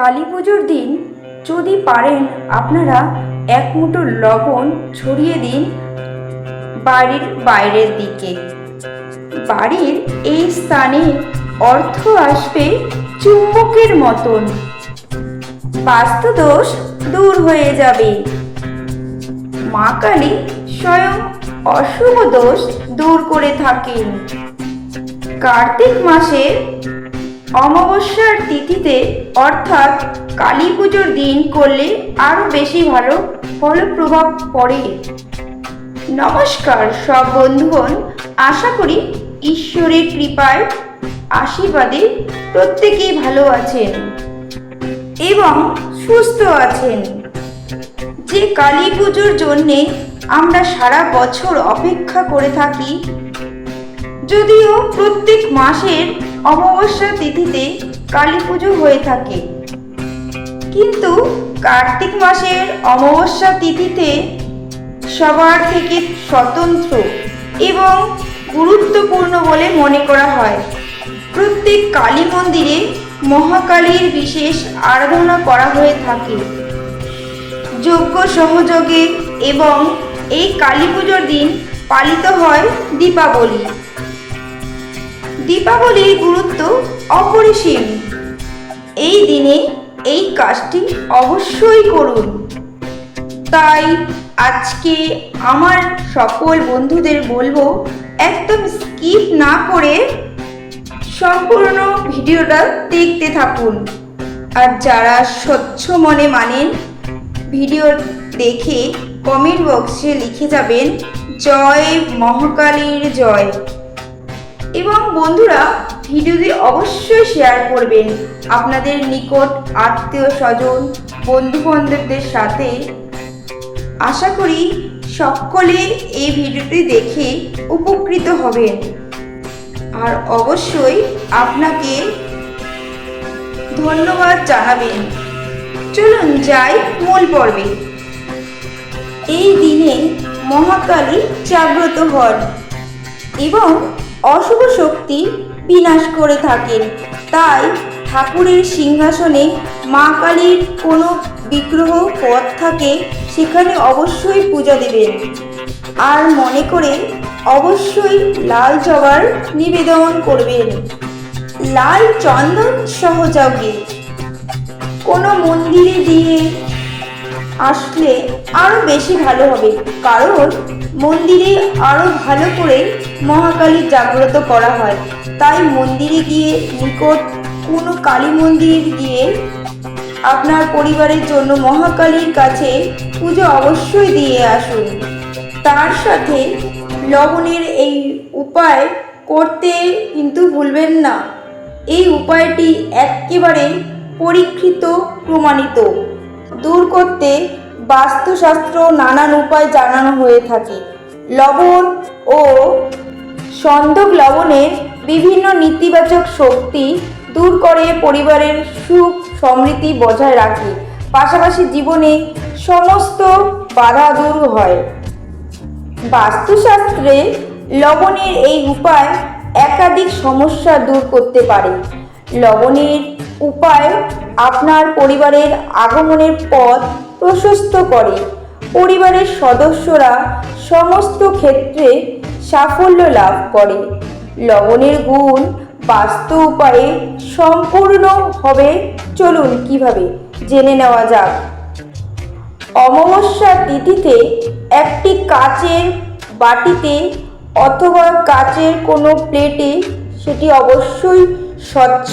কালী পুজোর দিন যদি পারেন, আপনারা এক মুঠো লবণ ছড়িয়ে দিন বাড়ির বাইরের দিকে। বাড়ির এই স্থানে অর্থ আসবে চুম্বকের মতন। বাস্তুদোষ দূর হয়ে যাবে। মা কালী স্বয়ং অশুভ দোষ দূর করে থাকেন। কার্তিক মাসের অমাবস্যার তিথিতে অর্থাৎ কালী পুজোর দিন করলে আরও বেশি ভালো ফল প্রভাব পড়ে। নমস্কার সব বন্ধুগণ, আশা করি ঈশ্বরের কৃপায় আশীর্বাদে প্রত্যেকেই ভালো আছেন এবং সুস্থ আছেন। যে কালী পুজোর জন্যে আমরা সারা বছর অপেক্ষা করে থাকি, যদিও প্রত্যেক মাসের অমাবস্যা তিথিতে কালী পুজো হয়ে থাকে। কিন্তু কার্তিক মাসের অমাবস্যা তিথিতে সবার থেকে স্বতন্ত্র এবং গুরুত্বপূর্ণ বলে মনে করা হয়। প্রত্যেক কালী মন্দিরে মহাকালীর বিশেষ আরাধনা করা হয়ে থাকে। যোগ্য সহযোগে এবং এই কালী পুজোর দিন পালিত হয় দীপাবলি। দীপাবলির গুরুত্ব অপরিসীম। এই দিনে এই কাজটি অবশ্যই করুন। তাই আজকে আমার সকল বন্ধুদের বলব, একদম স্কিপ না করে সম্পূর্ণ ভিডিওটা দেখতে থাকুন। আর যারা স্বচ্ছ মনে মানেন, ভিডিও দেখে কমেন্ট বক্সে লিখে যাবেন, জয় মহাকালীর জয়। এবং বন্ধুরা, ভিডিওটি অবশ্যই শেয়ার করবেন। আপনাদের নিকট আত্মীয় স্বজন বন্ধু বান্ধবদের সাথে। আশা করি সকলে এই ভিডিওটি দেখে উপকৃত হবেন। আর অবশ্যই আপনাকে ধন্যবাদ জানাবেন। চলুন যাই মূল পর্বে। এই দিনে মহাকালী জাগ্রত হন এবং অশুভ শক্তি বিনাশ করে থাকেন। তাই ঠাকুরের সিংহাসনে মা কালীর কোনো বিগ্রহ পথ থাকে সেখানে অবশ্যই পূজা দেবেন। আর মনে করে অবশ্যই লাল জবার নিবেদন করবেন। লাল চন্দন সহযোগে। কোনো মন্দিরে দিয়ে আসলে আরও বেশি ভালো হবে, কারণ মন্দিরে আরও ভালো করে মহাকালী জাগ্রত করা হয়। তাই মন্দিরে গিয়ে নিকট কোনো কালী মন্দির গিয়ে আপনার পরিবারের জন্য মহাকালীর কাছে পুজো অবশ্যই দিয়ে আসুন। তার সাথে লবণের এই উপায় করতে কিন্তু ভুলবেন না। এই উপায়টি একেবারে পরীক্ষিত, প্রমাণিত। দূর করতে বাস্তুশাস্ত্র নানান উপায় জানানো হয়ে থাকে। লবণ ও সন্ধক লবণের বিভিন্ন নেতিবাচক শক্তি দূর করে পরিবারের সুখ সমৃদ্ধি বজায় রাখে। পাশাপাশি জীবনে সমস্ত বাধা দূর হয়। বাস্তুশাস্ত্রে লবণের এই উপায় একাধিক সমস্যা দূর করতে পারে। লবণের উপায় আপনার পরিবারের আগমনের পথ প্রশস্ত করে। পরিবারের সদস্যরা সমস্ত ক্ষেত্রে সাফল্য লাভ করে। লবণের গুণ বাস্তু উপায়ে সম্পূর্ণ হবে। চলুন কীভাবে? জেনে নেওয়া যাক। অমাবস্যা তিথিতে একটি কাচের বাটিতে অথবা কাচের কোনো প্লেটে সেটি অবশ্যই স্বচ্ছ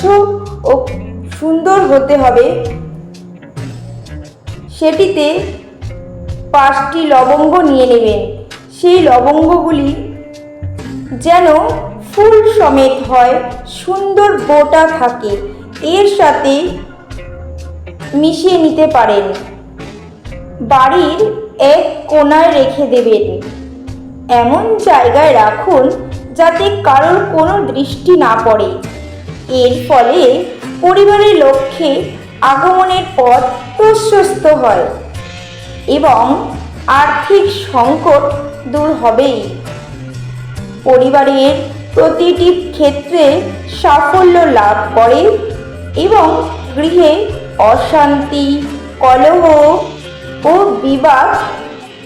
ও সুন্দর হতে হবে। সেটিতে পাঁচটি লবঙ্গ নিয়ে নেবেন। সেই লবঙ্গগুলি যেন ফুল সমেত হয়, সুন্দর বোটা থাকে। এর সাথে মিশিয়ে নিতে পারেন। বাড়ির এক কোণায় রেখে দেবেন। এমন জায়গায় রাখুন যাতে কারোর কোনো দৃষ্টি না পড়ে। এর ফলে পরিবারের লক্ষ্যে আগমনের পথ প্রশস্ত হয় এবং আর্থিক সংকট দূর হবেই। পরিবারের প্রতিটি ক্ষেত্রে সাফল্য লাভ করে এবং গৃহে অশান্তি, কলহ ও বিবাদ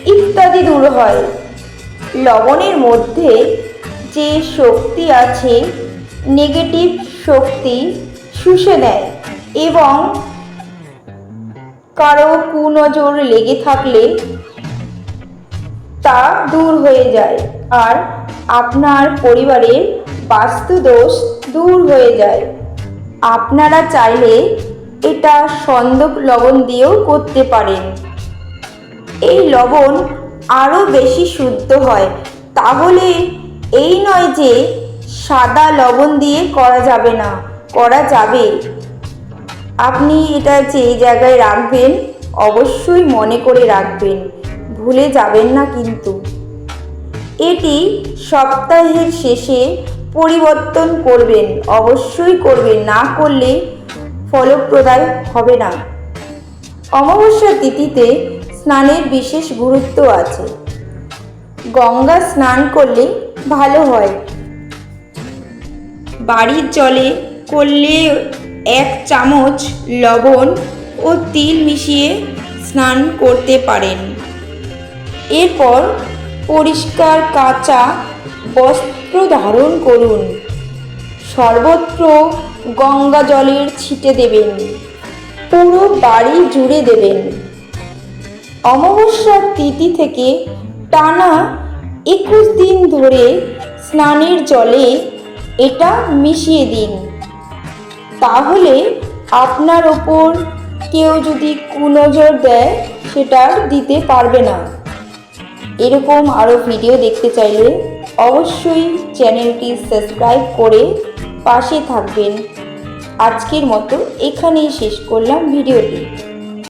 ইত্যাদি দূর হয়। লবণের মধ্যে যে শক্তি আছে নেগেটিভ শক্তি শুষে নেয় এবং কারও কুনজর লেগে থাকলে তা দূর হয়ে যায় আর আপনার পরিবারের বাস্তুদোষ দূর হয়ে যায়। আপনারা চাইলে এটা সন্দক লবণ দিয়েও করতে পারেন। এই লবণ আরও বেশি শুদ্ধ হয়। তাহলে এই নয় যে সাদা লবণ দিয়ে করা যাবে না। করা যাবে? আপনি এটা যে জায়গায় রাখবেন, অবশ্যই মনে করে রাখবেন। ভুলে যাবেন না কিন্তু। এটি সপ্তাহের শেষে পরিবর্তন করবেন। অবশ্যই করবেন, না করলে ফলপ্রদায় হবে না। অমাবস্যা তিথিতে স্নানের বিশেষ গুরুত্ব আছে। গঙ্গা স্নান করলে ভালো হয়। বাড়ির জলে করলে এক চামচ লবণ ও তিল মিশিয়ে স্নান করতে পারেন। এরপর পরিষ্কার কাঁচা বস্ত্র ধারণ করুন। সর্বত্র গঙ্গা জলের ছিটে দেবেন। পুরো বাড়ি জুড়ে দেবেন। অমাবস্যার তিথি থেকে টানা একুশ দিন ধরে স্নানের জলে এটা মিশিয়ে দিন। তাহলে আপনার ওপর কেউ যদি কুনজর দেয়, সেটা দিতে পারবে না। এরকম আরও ভিডিও দেখতে চাইলে অবশ্যই চ্যানেলটি সাবস্ক্রাইব করে পাশে থাকবেন। আজকের মতো এখানেই শেষ করলাম ভিডিওটি।